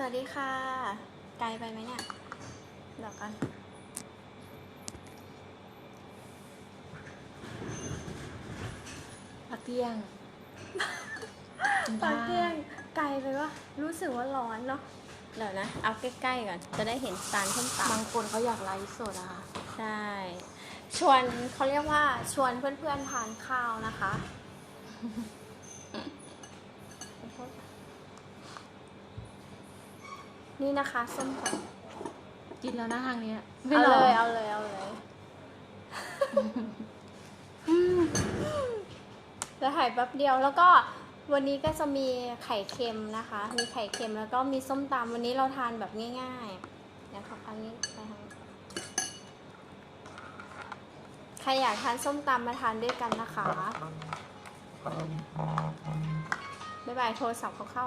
สวัสดีค่ะ ไกลไปไหมเนี่ยเดี๋ยวกันพักเที่ยง ตอนเที่ยงไกลไปวะรู้สึกว่าร้อนเนาะเดี๋ยวนะ เอาใกล้ๆก่อน จะได้เห็นจานส้มตำบางคนเขาอยากไลฟ์สดอะค่ะใช่ ชวนเขาเรียกว่าชวนเพื่อนๆทานข้าวนะคะ นี่นะคะส้มตำกินแล้วนะทางเนี้ยเอาหรเลยเอาเลยเอาเลยจะถ่ายแป๊บเดียวแล้วก็วันนี้ก็จะมีไข่เค็มนะคะ มีไข่เค็มแล้วก็มีส้มตำวันนี้เราทานแบบง่ายๆเดี๋ยวขออันนี้ไปทางใครอยากทานส้มตำมาทานด้วยกันนะคะบ๊ายบายโทรศัพท์เขาเข้า